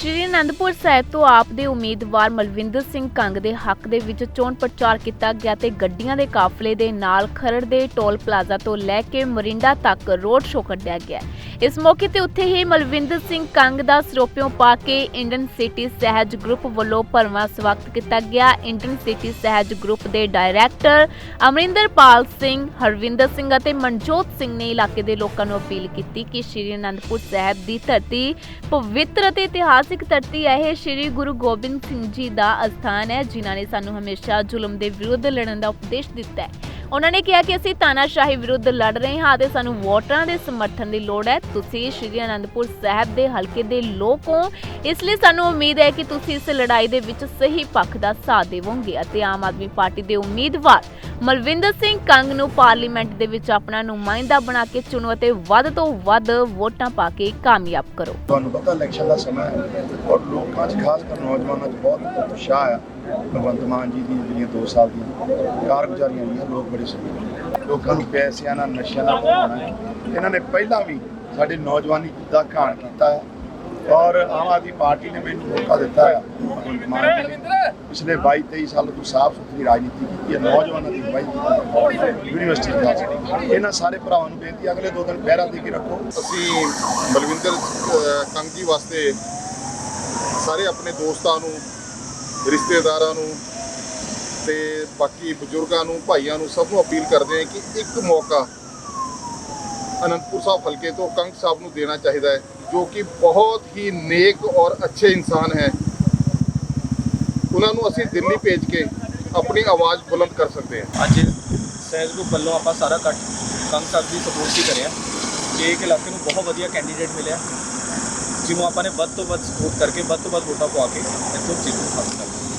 ਸ਼੍ਰੀ ਅਨੰਦਪੁਰ ਸਾਹਿਬ ਤੋਂ ਆਪ ਦੇ ਉਮੀਦਵਾਰ ਮਲਵਿੰਦਰ ਸਿੰਘ ਕੰਗ ਦੇ ਹੱਕ ਦੇ ਵਿੱਚ ਚੋਣ ਪ੍ਰਚਾਰ ਕੀਤਾ ਗਿਆ ਤੇ ਗੱਡੀਆਂ ਦੇ ਕਾਫਲੇ ਦੇ ਨਾਲ ਖਰੜ ਦੇ ਟੋਲ ਪਲਾਜ਼ਾ ਤੋਂ ਲੈ ਕੇ ਮਰਿੰਡਾ ਤੱਕ ਰੋਡ ਸ਼ੋਅ ਕੱਢਿਆ ਗਿਆ। ਇਸ ਮੌਕੇ ਤੇ ਉੱਥੇ ਹੀ ਮਲਵਿੰਦਰ ਸਿੰਘ ਕੰਗ ਦਾ ਸਰੋਪਿਓ ਪਾ ਕੇ ਇੰਡੀਅਨ ਸਿਟੀ ਸਹਿਜ ਗਰੁੱਪ ਵੱਲੋਂ ਭਰਵਾਂ ਸਵਾਗਤ ਕੀਤਾ ਗਿਆ। ਇੰਡੀਅਨ ਸਿਟੀ ਸਹਿਜ ਗਰੁੱਪ ਦੇ ਡਾਇਰੈਕਟਰ ਅਮਰਿੰਦਰਪਾਲ ਸਿੰਘ, ਹਰਵਿੰਦਰ ਸਿੰਘ ਅਤੇ ਮਨਜੋਤ ਸਿੰਘ ਨੇ ਇਲਾਕੇ ਦੇ ਲੋਕਾਂ ਨੂੰ ਅਪੀਲ ਕੀਤੀ ਕਿ ਸ਼੍ਰੀ ਅਨੰਦਪੁਰ ਸਾਹਿਬ ਦੀ ਧਰਤੀ ਪਵਿੱਤਰ ਅਤੇ ਇਤਿਹਾਸਿਕ ਧਰਤੀ ਹੈ। ਇਹ ਸ਼੍ਰੀ ਗੁਰੂ ਗੋਬਿੰਦ ਸਿੰਘ ਜੀ ਦਾ ਅਸਥਾਨ ਹੈ, ਜਿਨ੍ਹਾਂ ਨੇ ਸਾਨੂੰ ਹਮੇਸ਼ਾ ਜ਼ੁਲਮ ਦੇ ਵਿਰੁੱਧ ਲੜਨ ਦਾ ਉਪਦੇਸ਼ ਦਿੱਤਾ ਹੈ। ਉਹਨਾਂ ਨੇ ਕਿਹਾ ਕਿ ਅਸੀਂ ਤਾਨਾਸ਼ਾਹੀ ਵਿਰੁੱਧ ਲੜ ਰਹੇ ਹਾਂ ਅਤੇ ਸਾਨੂੰ ਵੋਟਰਾਂ ਦੇ ਸਮਰਥਨ ਦੀ ਲੋੜ ਹੈ। ਤੁਸੀਂ ਸ਼੍ਰੀ ਅਨੰਦਪੁਰ ਸਾਹਿਬ ਦੇ ਹਲਕੇ ਦੇ ਲੋਕ ਹੋ। ਇਸ ਲਈ ਸਾਨੂੰ ਉਮੀਦ ਹੈ ਕਿ ਤੁਸੀਂ ਇਸ ਲੜਾਈ ਦੇ ਵਿੱਚ ਸਹੀ ਪੱਖ ਦਾ ਸਾਥ ਦੇਵੋਗੇ ਅਤੇ ਆਮ ਆਦਮੀ ਪਾਰਟੀ ਦੇ ਉਮੀਦਵਾਰ ਮਲਵਿੰਦਰ ਸਿੰਘ ਕੰਗ ਨੂੰ ਪਾਰਲੀਮੈਂਟ ਦੇ ਵਿੱਚ ਆਪਣਾ ਨੁਮਾਇੰਦਾ ਬਣਾ ਕੇ ਚੁਣੋ ਅਤੇ ਵੱਧ ਤੋਂ ਵੱਧ ਵੋਟਾਂ ਪਾ ਕੇ ਕਾਮਯਾਬ ਕਰੋ। ਤੁਹਾਨੂੰ ਪਤਾ ਇਲੈਕਸ਼ਨ ਦਾ ਸਮਾਂ ਹੈ ਔਰ ਲੋਕਾਂ 'ਚ ਖਾਸ ਕਰ ਨੌਜਵਾਨਾਂ 'ਚ ਬਹੁਤ ਉਤਸ਼ਾਹ ਆ। ਭਗਵੰਤ ਮਾਨ ਜੀ ਦੀ ਜਿਹੜੀਆਂ 2 ਸਾਲ ਦੀਆਂ ਕਾਰਗੁਜ਼ਾਰੀਆਂ ਹੋਈਆਂ ਲੋਕ ਬੜੇ ਸੁਖੀ ਲੋਕਾਂ ਨੂੰ ਪੈਸਿਆਂ ਨਾਲ, ਨਸ਼ਿਆਂ ਨਾਲ ਭਗਾਉਣਾ ਇਹਨਾਂ ਨੇ ਪਹਿਲਾਂ ਵੀ ਸਾਡੇ ਨੌਜਵਾਨੀ ਦਾ ਘਾਣ ਕੀਤਾ ਹੈ। ਔਰ ਆਮ ਆਦਮੀ ਪਾਰਟੀ ਨੇ ਮੈਨੂੰ ਮੌਕਾ ਦਿੱਤਾ ਹੈ। ਪਿਛਲੇ 22 23 ਸਾਲ ਤੋਂ ਸਾਫ਼ ਸੁਥਰੀ ਰਾਜਨੀਤੀ ਕੀਤੀ ਹੈ ਨੌਜਵਾਨਾਂ ਦੀ ਅਗਵਾਈ ਯੂਨੀਵਰਸਿਟੀ ਦਾ ਇਹਨਾਂ ਸਾਰੇ ਭਰਾਵਾਂ ਨੂੰ ਬੇਨਤੀ ਅਗਲੇ ਦੋ ਦਿਨ ਪਹਿਰਾ ਦੇ ਕੇ ਰੱਖੋ। ਅਸੀਂ ਬਲਵਿੰਦਰ ਅਹ, ਕੰਗ ਜੀ ਵਾਸਤੇ ਸਾਰੇ ਆਪਣੇ ਦੋਸਤਾਂ ਨੂੰ ਰਿਸ਼ਤੇਦਾਰਾਂ ਨੂੰ ਤੇ ਬਾਕੀ ਬਜ਼ੁਰਗਾਂ ਨੂੰ ਭਾਈਆਂ ਨੂੰ ਸਭ ਨੂੰ ਅਪੀਲ ਕਰਦੇ ਹਾਂ ਕਿ ਇੱਕ ਮੌਕਾ ਅਨੰਦਪੁਰ ਸਾਹਿਬ ਹਲਕੇ ਤੋਂ ਕੰਗ ਸਾਹਿਬ ਨੂੰ ਦੇਣਾ ਚਾਹੀਦਾ ਹੈ। ਜੋ ਕਿ ਬਹੁਤ ਹੀ ਨੇਕ ਔਰ ਅੱਛੇ ਇਨਸਾਨ ਹੈ। ਉਹਨਾਂ ਨੂੰ ਅਸੀਂ ਦਿੱਲੀ ਭੇਜ ਕੇ ਆਪਣੀ ਆਵਾਜ਼ ਬੁਲੰਦ ਕਰ ਸਕਦੇ ਹਾਂ। ਅੱਜ ਸਹਿਜ ਗਰੁੱਪ ਵੱਲੋਂ ਆਪਾਂ ਸਾਰਾ ਕੱਟ ਕੰਮ ਸਾਹਿਬ ਦੀ ਸਪੋਰਟ ਹੀ ਕਰਿਆ। ਕਿ ਇੱਕ ਇਲਾਕੇ ਨੂੰ ਬਹੁਤ ਵਧੀਆ ਕੈਂਡੀਡੇਟ ਮਿਲਿਆ। ਜਿਹਨੂੰ ਆਪਾਂ ਨੇ ਵੱਧ ਤੋਂ ਵੱਧ ਸਪੋਰਟ ਕਰਕੇ, ਵੱਧ ਤੋਂ ਵੱਧ ਵੋਟਾਂ ਪਵਾ ਕੇ ਇੱਥੋਂ ਜਿੱਤ ਹਾਸਲ ਕਰਨੀ